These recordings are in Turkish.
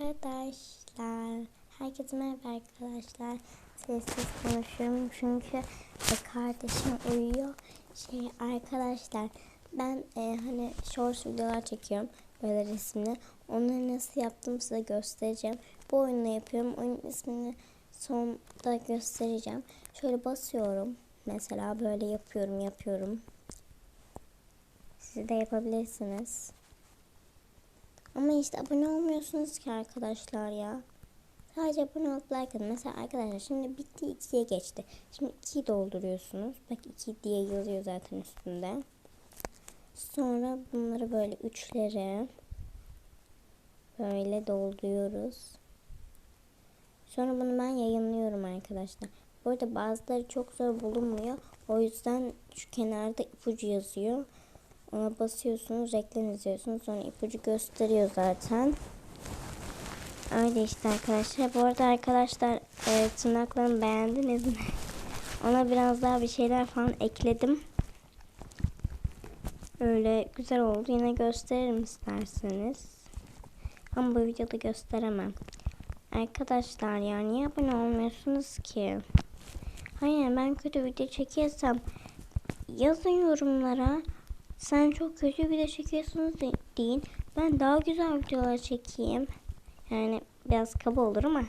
Arkadaşlar, herkese merhaba arkadaşlar. Sessiz konuşuyorum çünkü e, kardeşim uyuyor. Şey arkadaşlar, ben e, hani short videolar çekiyorum böyle resimli. Onları nasıl yaptım size göstereceğim. Bu oyunu yapıyorum. Oyunun ismini sonda göstereceğim. Şöyle basıyorum. Mesela böyle yapıyorum, yapıyorum. Siz de yapabilirsiniz. Ama işte abone olmuyorsunuz ki arkadaşlar ya. Sadece abone olup like atın. Mesela arkadaşlar şimdi bitti 2'ye geçti. Şimdi 2'yi dolduruyorsunuz. Bak 2 diye yazıyor zaten üstünde. Sonra bunları böyle üçlere böyle dolduruyoruz. Sonra bunu ben yayınlıyorum arkadaşlar. Bu arada bazıları çok zor bulunmuyor. O yüzden şu kenarda ipucu yazıyor. Ona basıyorsunuz, reklam izliyorsunuz. Sonra ipucu gösteriyor zaten. Öyle işte arkadaşlar. Bu arada arkadaşlar e, tırnaklarımı beğendiniz mi? Ona biraz daha bir şeyler falan ekledim. Öyle güzel oldu. Yine gösteririm isterseniz. Ama bu videoda gösteremem. Arkadaşlar ya niye abone olmuyorsunuz ki? Hayır ben kötü video çekiyorsam yazın yorumlara. Sen çok kötü çekiyorsunuz de- deyin. Ben daha güzel videolar çekeyim. Yani biraz kaba olur ama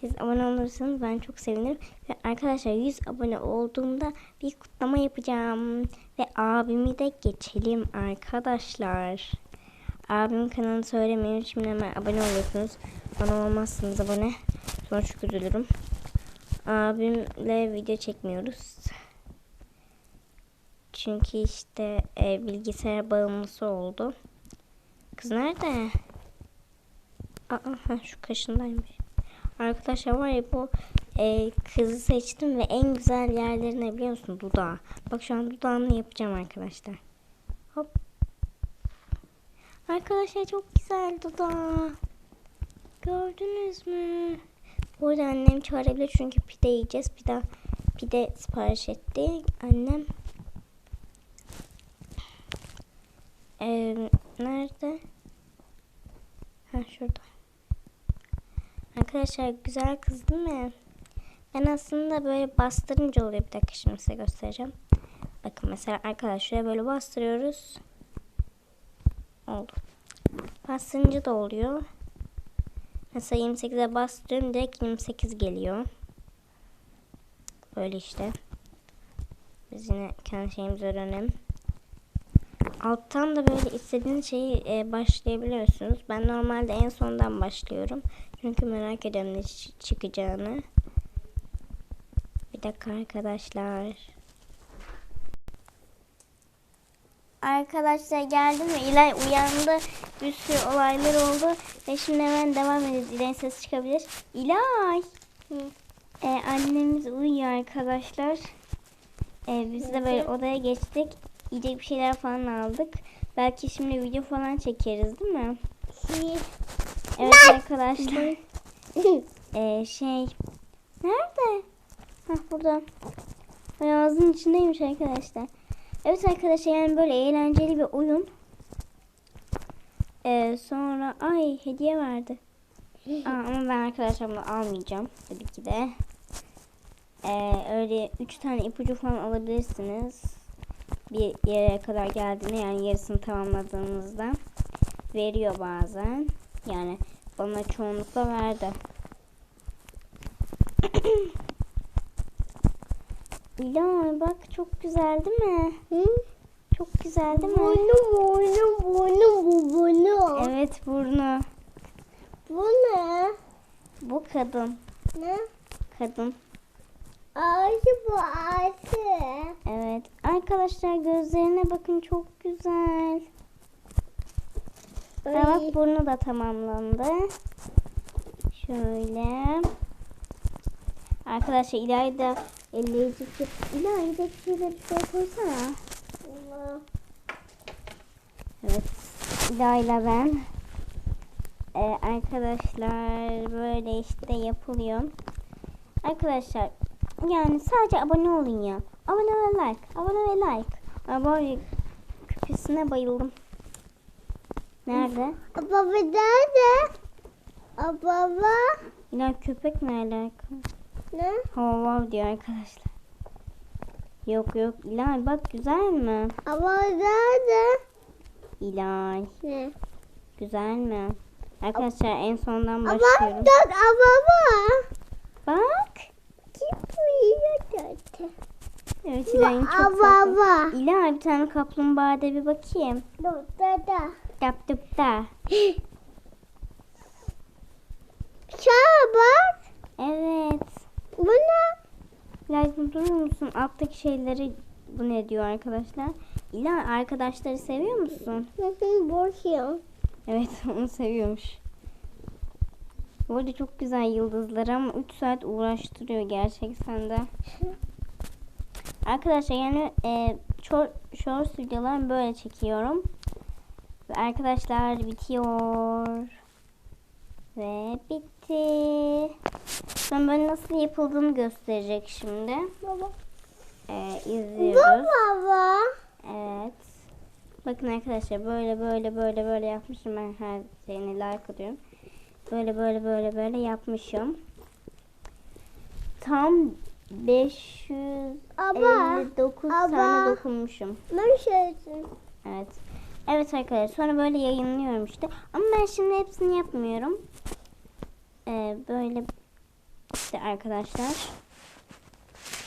siz abone olursanız ben çok sevinirim. Ve arkadaşlar 100 abone olduğumda bir kutlama yapacağım. Ve abimi de geçelim arkadaşlar. Abimin kanalını söylemeyeyim. Şimdi hemen abone oluyorsunuz. Bana olmazsınız abone. Sonra çok üzülürüm. Abimle video çekmiyoruz. Çünkü işte e, bilgisayar bağımlısı oldu. Kız nerede? Aa, ha, şu kaşındaymış. Arkadaşlar var ya bu e, kızı seçtim ve en güzel yerlerine biliyor musun? Dudağı. Bak şu an dudağını yapacağım arkadaşlar. Hop. Arkadaşlar çok güzel dudağı. Gördünüz mü? Bu arada annem çağırabilir çünkü pide yiyeceğiz. Pide, pide sipariş etti. Annem Ee, nerede? Ha şurada. Arkadaşlar güzel kız değil mi? Ben aslında böyle bastırınca oluyor. Bir dakika şimdi size göstereceğim. Bakın mesela arkadaşlar böyle bastırıyoruz. Oldu. Bastırınca da oluyor. Mesela 28'e bastırıyorum direkt 28 geliyor. Böyle işte. Biz yine kendi şeyimizi öğrenelim. Alttan da böyle istediğiniz şeyi e, başlayabiliyorsunuz. Ben normalde en sondan başlıyorum. Çünkü merak ediyorum ne çı- çıkacağını. Bir dakika arkadaşlar. Arkadaşlar geldim ve İlay uyandı. Bir sürü olaylar oldu. Ve şimdi hemen devam ediyoruz. İlay'ın sesi çıkabilir. İlay. E, annemiz uyuyor arkadaşlar. E, biz de böyle odaya geçtik. Yiyecek bir şeyler falan aldık. Belki şimdi video falan çekeriz değil mi? Evet arkadaşlar. Ee, şey. Nerede? Hah burada. Ay, Ağzının içindeymiş arkadaşlar. Evet arkadaşlar yani böyle eğlenceli bir oyun. Ee, sonra ay hediye verdi. Aa, ama ben arkadaşlar bunu almayacağım tabii ki de. Ee, öyle 3 tane ipucu falan alabilirsiniz. Bir yere kadar geldiğinde yani yarısını tamamladığınızda veriyor bazen. Yani bana çoğunlukla verdi. İlay bak çok güzel değil mi? Hı? Çok güzel değil mi? Bunu, bunu, bunu, bu, bunu. Evet burnu. Bu ne? Bu kadın. Ne? Kadın. Ağacı bu ağacı. Evet. Arkadaşlar gözlerine bakın çok güzel. Ay. bak burnu da tamamlandı. Şöyle. Arkadaşlar İlay da elleyici İlay bir de şurada bir şey koysana. Allah. Evet. İlayla ben. Ee, arkadaşlar böyle işte yapılıyor. Arkadaşlar yani sadece abone olun ya. Abone ve like. Abone ve like. Abone küpesine bayıldım. Nerede? Baba nerede? Baba. İlay köpek ne alaka? Ne? Hava wow diyor arkadaşlar. Yok yok İlay bak güzel mi? Aa, nerede? İlay Ne? güzel mi? Arkadaşlar en sondan Ama başlıyorum. dur aa, baba. Bak. Kim uyuyor zaten? Evet İlay'ın çok tatlı. İlay bir tane kaplumbağa de bir bakayım. Dur dada. Yap tıp da. Şuna bak. Evet. Bu ne? İlay duyuyor musun? Alttaki şeyleri bu ne diyor arkadaşlar? İlay arkadaşları seviyor musun? Boşuyor? Evet onu seviyormuş. Bu arada çok güzel yıldızlar ama 3 saat uğraştırıyor gerçekten de. Arkadaşlar yani e, short, videolarımı böyle çekiyorum. Ve arkadaşlar bitiyor. Ve bitti. Ben böyle nasıl yapıldığını gösterecek şimdi. Baba. E, Bu izliyoruz. baba. Evet. Bakın arkadaşlar böyle böyle böyle böyle yapmışım ben her şeyini like atıyorum. Böyle böyle böyle böyle yapmışım. Tam 559 Aba. tane dokunmuşum. Ne şeysin? Evet. Evet arkadaşlar sonra böyle yayınlıyorum işte. Ama ben şimdi hepsini yapmıyorum. Ee, böyle işte arkadaşlar.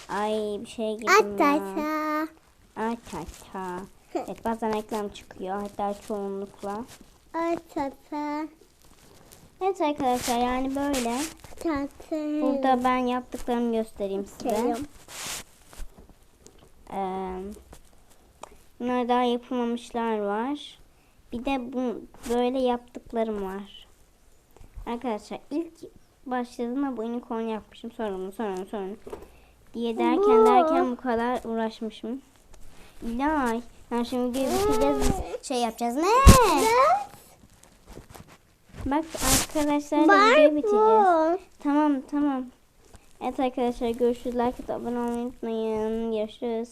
Ay bir şey girdim ya. Atasa. Atata. Evet bazen reklam çıkıyor hatta çoğunlukla. Atasa. Evet arkadaşlar yani böyle. Atasa. Burada ben yaptıklarımı göstereyim size. Ee, bunlar daha yapılmamışlar var. Bir de bu böyle yaptıklarım var. Arkadaşlar ilk başladığımda bu unicorn yapmışım. Sonra bunu sonra bunu sonra diye derken Bu. derken bu kadar uğraşmışım. İlay. Ben şimdi videoyu bitireceğiz. Biz şey yapacağız. Ne? Bak arkadaşlar da videoyu bitireceğiz. Tamam tamam. Evet arkadaşlar görüşürüz. Like abone olmayı unutmayın. Görüşürüz.